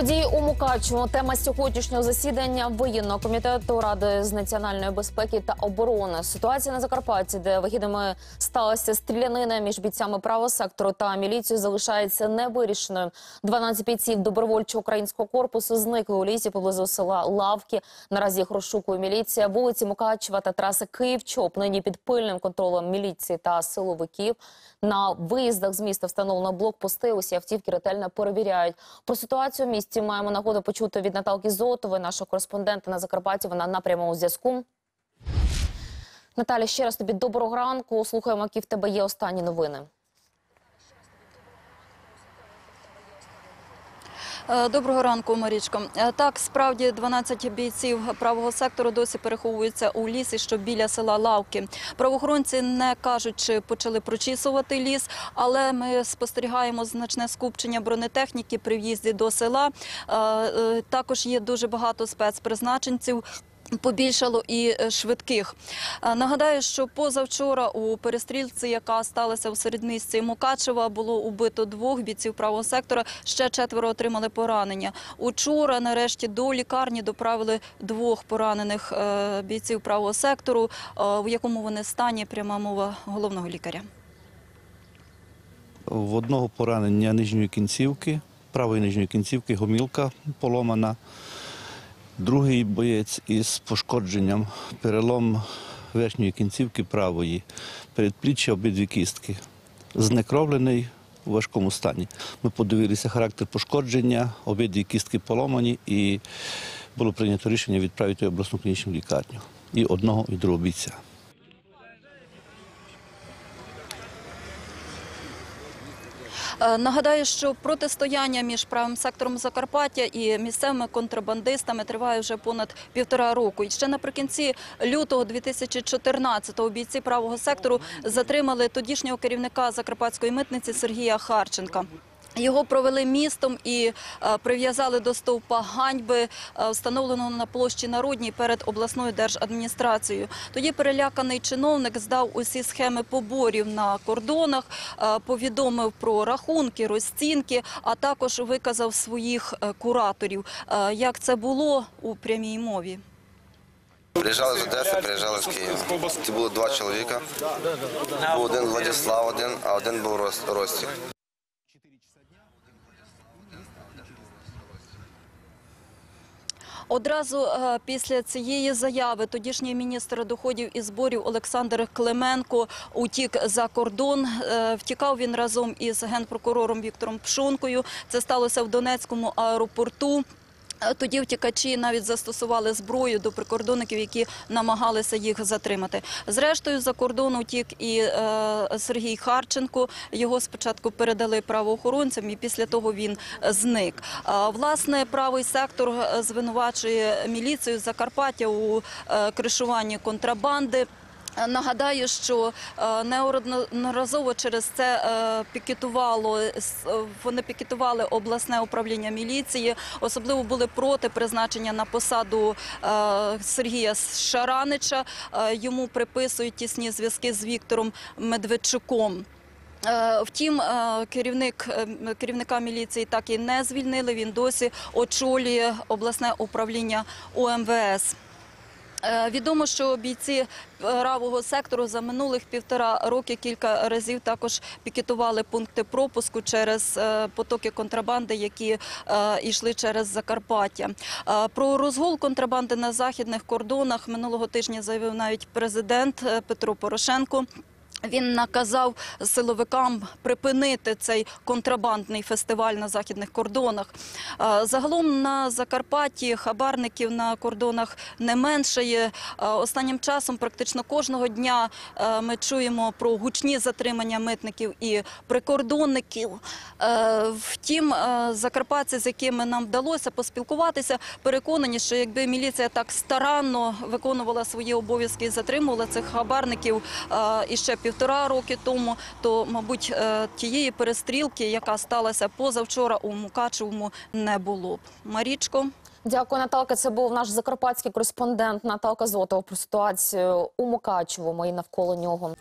Події у Мукачево. Тема сьогоднішнього засідання воєнного комітету Ради з національної безпеки та оборони. Ситуація на Закарпатті, де вихідними сталася стрілянина між бійцями правого сектору та міліцією, залишається невирішеною. 12 бійців добровольчого українського корпусу зникли у лісі поблизу села Лавки. Наразі їх розшукує міліція. Вулиці Мукачева та траси Київ-Чоп нині під пильним контролем міліції та силовиків. На виїздах з міста встановлено блокпости. Усі автівки ретельно перевіряють. Про ситуацію в місті маємо нагоду почути від Наталки Зотової, нашого кореспондента на Закарпатті. Вона на прямому зв'язку. Наталя, ще раз тобі доброго ранку. Слухаємо, які в тебе є останні новини. Доброго ранку, Марічко. Е, Так, справді 12 бійців правого сектору досі переховуються у лісі, що біля села Лавки. Правоохоронці не кажуть, чи почали прочісувати ліс, але ми спостерігаємо значне скупчення бронетехніки при в'їзді до села. Е, е, Також є дуже багато спецпризначенців. Побільшало і е, швидких. Нагадаю, що позавчора у перестрілці, яка сталася у середмісті Мукачева, було убито двох бійців правого сектора. Ще четверо отримали поранення. Учора, нарешті, до лікарні доправили двох поранених е, бійців правого сектору. Е, В якому вони стані пряма мова головного лікаря. В одного поранення нижньої кінцівки, правої нижньої кінцівки, гомілка поломана. Другий боєць із пошкодженням, перелом верхньої кінцівки правої, передпліччя обидві кістки. Знекровлений у важкому стані. Ми подивилися характер пошкодження, обидві кістки поломані, і було прийнято рішення відправити в обласну клінічну лікарню. І одного, і другого бійця. Нагадаю, що протистояння між правим сектором Закарпаття і місцевими контрабандистами триває вже понад півтора року. І ще наприкінці лютого 2014-го бійці правого сектору затримали тодішнього керівника закарпатської митниці Сергія Харченка. Його провели містом і е, прив'язали до стовпа ганьби, е, встановленого на площі Народній перед обласною держадміністрацією. Тоді переляканий чиновник здав усі схеми поборів на кордонах, е, повідомив про рахунки, розцінки, а також виказав своїх кураторів. Як це було у прямій мові? Приїжджали з Одеси, приїжджали з Києва. Це було два чоловіка. Був один Владислав, один, а один був Рос- Ростік. Одразу е, після цієї заяви тодішній міністр доходів і зборів Олександр Клименко утік за кордон. Е, Втікав він разом із генпрокурором Віктором Пшонкою. Це сталося в Донецькому аеропорту. Е, Тоді втікачі навіть застосували зброю до прикордонників, які намагалися їх затримати. Зрештою, за кордон утік і е, Сергій Харченко. Його спочатку передали правоохоронцям, і після того він зник. А, власне, правий сектор е, звинувачує міліцію Закарпаття у кришуванні контрабанди. Е, Нагадаю, що е, неодноразово через це е, пікетувало вони пікетували обласне управління міліції. Особливо були проти призначення на посаду Сергія Шаранича. Йому приписують тісні зв'язки з Віктором Медведчуком. Втім, керівник керівника міліції так і не звільнили. Він досі очолює обласне управління УМВС. Е, Відомо, що бійці правого сектору за минулих півтора роки кілька разів також пікетували пункти пропуску через е, потоки контрабанди, які е, йшли через Закарпаття. Е, Про розгул контрабанди на західних кордонах минулого тижня заявив навіть президент е, Петро Порошенко. Він наказав силовикам припинити цей контрабандний фестиваль на західних кордонах. Загалом на Закарпатті хабарників на кордонах не меншає. Останнім часом практично кожного дня ми чуємо про гучні затримання митників і прикордонників. Втім, закарпатці, з якими нам вдалося поспілкуватися, переконані, що якби міліція так старанно виконувала свої обов'язки і затримувала цих хабарників е, іще півтора роки тому, то, мабуть, е, тієї перестрілки, яка сталася позавчора у Мукачевому, не було б. Марічко. Дякую, Наталка. Це був наш закарпатський кореспондент Наталка Зотова про ситуацію у Мукачевому і навколо нього.